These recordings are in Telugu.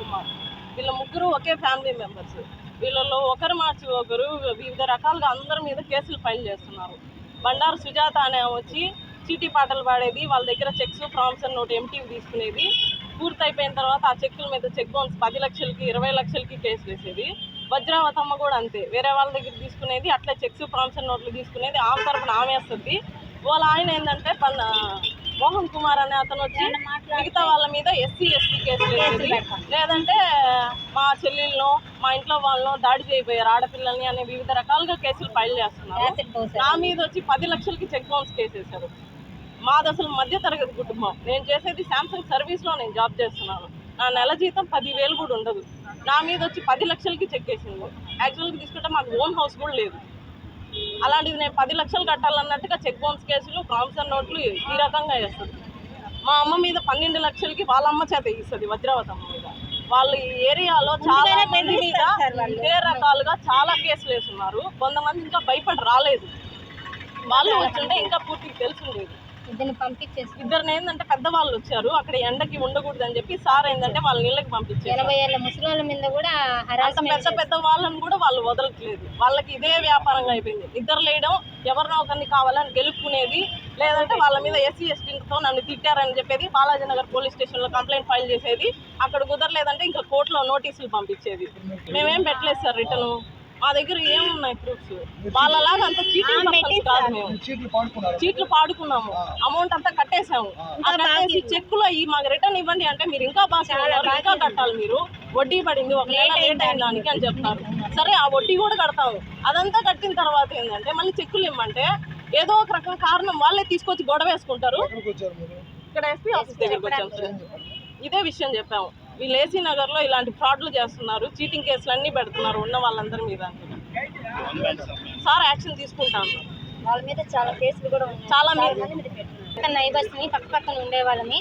కుమార్. వీళ్ళ ముగ్గురు ఒకే ఫ్యామిలీ మెంబర్స్. వీళ్ళలో ఒకరు మార్చి ఒకరు వివిధ రకాలుగా అందరి మీద కేసులు ఫైల్ చేస్తున్నారు. బండారు సుజాత అనే వచ్చి చీటీ పాటలు పాడేది వాళ్ళ దగ్గర చెక్స్ ఫ్రామ్స్ అని నోటి ఎంటీవి తీసుకునేది. పూర్తి అయిపోయిన తర్వాత ఆ చెక్కుల మీద చెక్ బౌన్స్ పది లక్షలకి ఇరవై లక్షలకి కేసు వేసేది. వజ్రావతమ్మ కూడా అంతే. వేరే వాళ్ళ దగ్గర తీసుకునేది అట్లే చెక్స్ ప్రామ్స్ నోట్లు తీసుకునేది. ఆమె తరపున ఆమె వేస్తుంది. వాళ్ళ ఆయన ఏంటంటే పన్న మోహన్ కుమార్ అనే అతను వచ్చి మిగతా వాళ్ళ మీద ఎస్సీ ఎస్టీ కేసులు లేదంటే మా చెల్లెళ్ళను మా ఇంట్లో వాళ్ళను దాడి చేయబోయారు ఆడపిల్లల్ని అనే వివిధ రకాలుగా కేసులు ఫైల్ చేస్తున్నారు. నా మీద వచ్చి పది లక్షలకి చెక్ బౌన్స్ కేసు వేశారు మాది అసలు మధ్య తరగతి కుటుంబం. నేను చేసేది శాంసంగ్ సర్వీస్లో నేను జాబ్ చేస్తున్నాను. నా నెల జీతం పదివేలు కూడా ఉండదు. నా మీద వచ్చి పది లక్షలకి చెక్ వేసింది. యాక్చువల్గా తీసుకుంటే మాకు ఓన్ హౌస్ కూడా లేదు. అలాంటిది నేను పది లక్షలు కట్టాలన్నట్టుగా చెక్ బౌన్స్ కేసులు ప్రామిసర్ నోట్లు ఈ రకంగా వేస్తుంది మా అమ్మ మీద పన్నెండు లక్షలకి వాళ్ళ అమ్మ చేత ఇస్తుంది వజ్రావతి అమ్మ మీద. వాళ్ళు ఈ ఏరియాలో చాలా మంది మీద ఇదే రకాలుగా చాలా కేసులు వేస్తున్నారు. కొంతమంది ఇంకా భయపడి రాలేదు. వాళ్ళు వచ్చుంటే ఇంకా పూర్తిగా తెలుసుండేది ఇద్దరిని పంపించేసి ఇద్దరు ఏంటంటే పెద్దవాళ్ళు వచ్చారు. అక్కడ ఎండకి ఉండకూడదు అని చెప్పి సార్ ఏంటంటే వాళ్ళ నీళ్ళకి పంపించారు ఎనభై ఏళ్ళ ముసలి మీద కూడా అంత పెద్ద పెద్ద వాళ్ళని కూడా వాళ్ళు వదలట్లేదు. వాళ్ళకి ఇదే వ్యాపారంగా అయిపోయింది. నిద్ర లేయడం ఎవరినో ఒకరిని కావాలని గెలుపుకునేది లేదంటే వాళ్ళ మీద ఎస్సీ ఎస్టీతో నన్ను తిట్టారని చెప్పేది బాలాజీనగర్ పోలీస్ స్టేషన్లో కంప్లైంట్ ఫైల్ చేసేది అక్కడ కుదరలేదంటే ఇంకా కోర్టులో నోటీసులు పంపించేది. మేమేం పెట్టలేదు సార్ రిటర్న్. మా దగ్గర ఏమున్నాయి ప్రూఫ్స్? వాళ్ళలాగా అంత చీట్లు చీట్లు పాడుకున్నాము. అమౌంట్ అంతా కట్టేసాము కట్టేసి చెక్కులో ఈ మాకు రిటర్న్ ఇవ్వండి అంటే మీరు ఇంకా బాగా ఇంకా కట్టాలి మీరు. వడ్డీ పడింది. ఒక నెల లేట్ అయిన దానికి అని చెప్తారు. సరే ఆ వడ్డీ కూడా కడతాము. అదంతా కట్టిన తర్వాత ఏంటంటే మళ్ళీ చెక్కులు ఇమ్మంటే ఏదో ఒక రకం కారణం వాళ్ళే తీసుకొచ్చి గొడవ వేసుకుంటారు. ఇక్కడ ఎస్పీ ఆఫీస్ దగ్గరికి వచ్చాం. సార్ ఇదే విషయం చెప్పాము. వీళ్ళు ఏసీ నగర్లో ఇలాంటి ఫ్రాడ్లు చేస్తున్నారు చీటింగ్ కేసులు అన్నీ పెడుతున్నారు ఉన్న వాళ్ళందరి మీద సార్ యాక్షన్ తీసుకుంటాను వాళ్ళ మీద చాలా కేసులు కూడా చాలా మీద. నైబర్స్ని పక్క పక్కన ఉండే వాళ్ళని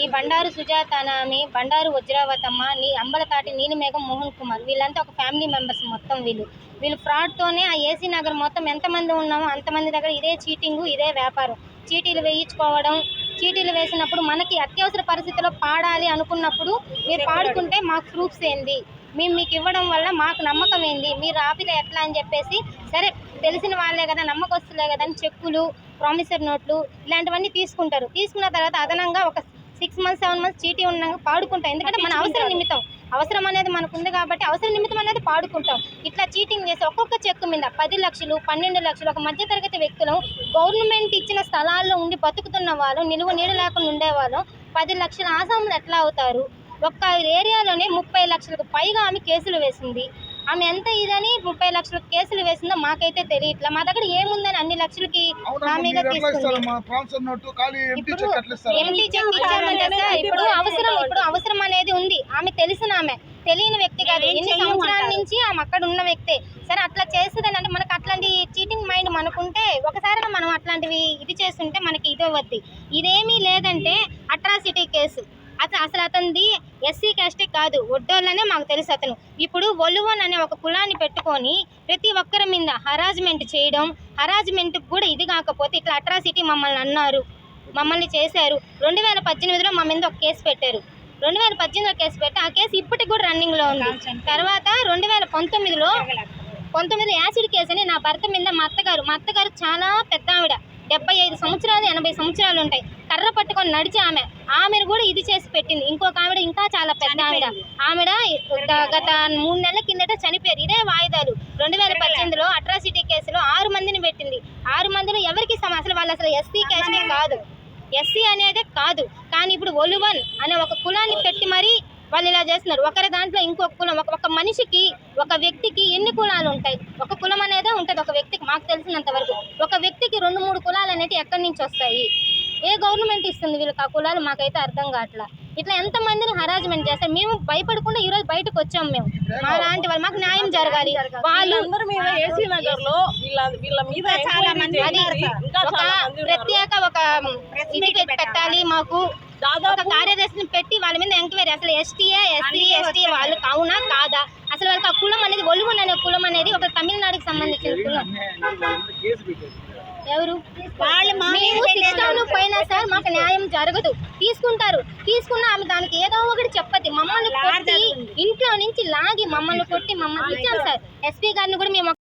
ఈ బండారు సుజాత అని బండారు వజ్రావతమ్మ నీ అంబలతాటి నీలిమేఘం మోహన్ కుమార్ వీళ్ళంతా ఒక ఫ్యామిలీ మెంబర్స్ మొత్తం వీళ్ళు. వీళ్ళు fraud తోనే ఆ ఏసీ నగర్ మొత్తం ఎంతమంది ఉన్నామో అంతమంది దగ్గర ఇదే చీటింగ్ ఇదే వ్యాపారం. చీటీలు వేయించుకోవడం చీటీలు వేసినప్పుడు మనకి అత్యవసర పరిస్థితిలో పాడాలి అనుకున్నప్పుడు మీరు పాడుకుంటే మాకు ప్రూఫ్స్ ఏంది? మేము మీకు ఇవ్వడం వల్ల మాకు నమ్మకం ఏంది? మీరు ఆపితే ఎట్లా అని చెప్పేసి సరే తెలిసిన వాళ్ళే కదా నమ్మకస్తులే కదా అని చెక్కులు ప్రామిసర్ నోట్లు ఇలాంటివన్నీ తీసుకుంటారు. తీసుకున్న తర్వాత అదనంగా ఒక సిక్స్ మంత్స్ సెవెన్ మంత్స్ చీటీ ఉన్నాక పాడుకుంటాం. ఎందుకంటే మన అవసరం నిమిత్తం. అవసరం అనేది మనకు ఉంది కాబట్టి అవసరం నిమిత్తం అనేది పాడుకుంటాం. ఇట్లా చీటింగ్ చేసి ఒక్కొక్క చెక్కు మీద పది లక్షలు పన్నెండు లక్షలు ఒక మధ్యతరగతి వ్యక్తులు గవర్నమెంట్ ఇచ్చిన స్థలాల్లో ఉండి బతుకుతున్న వాళ్ళు నిలువ నీడ లేకుండా ఉండేవాళ్ళు పది లక్షల ఆసాములు ఎట్లా అవుతారు? ఒక్క ఏరియాలోనే ముప్పై లక్షలకు పైగా ఆమె కేసులు వేసింది. ఆమె ఎంత ఇదని ముప్పై లక్షల కేసులు వేసిందో మాకైతే తెలియట్లా మా దగ్గర ఏముందని అన్ని లక్షలకి ఎంటీ చెక్ ఇచ్చామంటే సార్ ఇప్పుడు అవసరం ఇప్పుడు అవసరం అనేది ఉంది. ఆమె తెలిసిన ఆమె తెలియని వ్యక్తి కాదు. ఎన్ని సంవత్సరాల నుంచి ఆమె అక్కడ ఉన్న వ్యక్తే. సరే అట్లా చేస్తుందని అంటే మనకు అట్లాంటి చీటింగ్ మైండ్ మనకుంటే ఒకసారి మనం అట్లాంటివి ఇది చేస్తుంటే మనకి ఇది అవ్వద్ది. ఇదేమీ లేదంటే అట్రాసిటీ కేసు అసలు అసలు అతనిది ఎస్సీ క్యాస్టే కాదు. ఒడ్డోళ్ళనే మాకు తెలుసు అతను. ఇప్పుడు ఒలువన్ అనే ఒక కులాన్ని పెట్టుకొని ప్రతి ఒక్కరి మీద హరాజ్మెంట్ చేయడం హరాజ్మెంట్ కూడా ఇది కాకపోతే ఇట్లా అట్రాసిటీ మమ్మల్ని అన్నారు మమ్మల్ని చేశారు. రెండు వేల పద్దెనిమిదిలో మా మీద ఒక కేసు పెట్టారు. రెండు వేల పద్దెనిమిదిలో కేసు పెట్టి ఆ కేసు ఇప్పటికి కూడా రన్నింగ్లో ఉంది. తర్వాత రెండు వేల పంతొమ్మిదిలో పంతొమ్మిది యాసిడ్ కేసు అని నా భర్త మీద మా అత్తగారు మా అత్తగారు చాలా పెద్ద ఆవిడ. డెబ్బై ఐదు సంవత్సరాలు ఎనభై సంవత్సరాలు ఉంటాయి. కర్ర పట్టుకొని నడిచి ఆమె. ఆమెను కూడా ఇది చేసి పెట్టింది. ఇంకొక ఆవిడ ఇంకా చాలా పెద్ద ఆవిడ. ఆవిడ గత మూడు నెలల కిందట చనిపోయారు. ఇదే వాయిదాలు. రెండు వేల పద్దెనిమిదిలో అట్రాసిటీ కేసులో ఆరు మందిని పెట్టింది. ఆరు మందిలో ఎవరికి సమ అసలు వాళ్ళు అసలు ఎస్సీ క్యాస్టే కాదు. ఎస్సీ అనేదే కాదు. కానీ ఇప్పుడు ఒలువన్ అనే ఒక కులాన్ని పెట్టి మరీ వాళ్ళు ఇలా చేస్తున్నారు. ఒకరి దాంట్లో ఇంకొక కులం ఒక ఒక మనిషికి ఒక వ్యక్తికి ఎన్ని కులాలు ఉంటాయి? ఒక కులం అనేదే ఉంటుంది ఒక వ్యక్తికి మాకు తెలిసినంత వరకు. ఒక వ్యక్తికి రెండు మూడు కులాలు అనేవి ఎక్కడి నుంచి వస్తాయి? ఏ గవర్నమెంట్ ఇస్తుంది వీళ్ళకి ఆ కులాలు? మాకైతే అర్థం కావట్లా. ఇట్లా ఎంతమందిని హరాజ్మెంట్ చేస్తారు మేము భయపడకుండా ఈరోజు బయటకు వచ్చాం మేము. మా లాంటి వాళ్ళు మాకు న్యాయం జరగాలి. వాళ్ళు వాళ్ళందరి మీద ఏసీ నగర్లో వీళ్ళ వీళ్ళ మీద చాలా మంది ఒక. ప్రత్యేక ఒక ఇది పెట్- పెట్టాలి. మాకు. ఒక దాదాపు కార్యదర్శిని పెట్టి వాళ్ళ మీద ఎంక్వైరీ. అసలు ఎస్టీఏ ఎస్సీ ఎస్టీ వాళ్ళు అవునా కాదా? అసలు వాళ్ళకి ఆ కులం అనేది ఒలుగున్ అనే కులం అనేది ఒక తమిళనాడుకి సంబంధించిన కులం. ఎవరు? మేము శిక్షలు పోయినా సార్ మాకు న్యాయం జరగదు. తీసుకుంటారు. తీసుకున్న ఆమె దానికి ఏదో ఒకటి మమ్మల్ని మమ్మల్ని కొట్టి ఇంట్లో నుంచి లాగి మమ్మల్ని కొట్టి మమ్మల్ని ఇచ్చాం సార్. ఎస్పీ గారిని కూడా మేము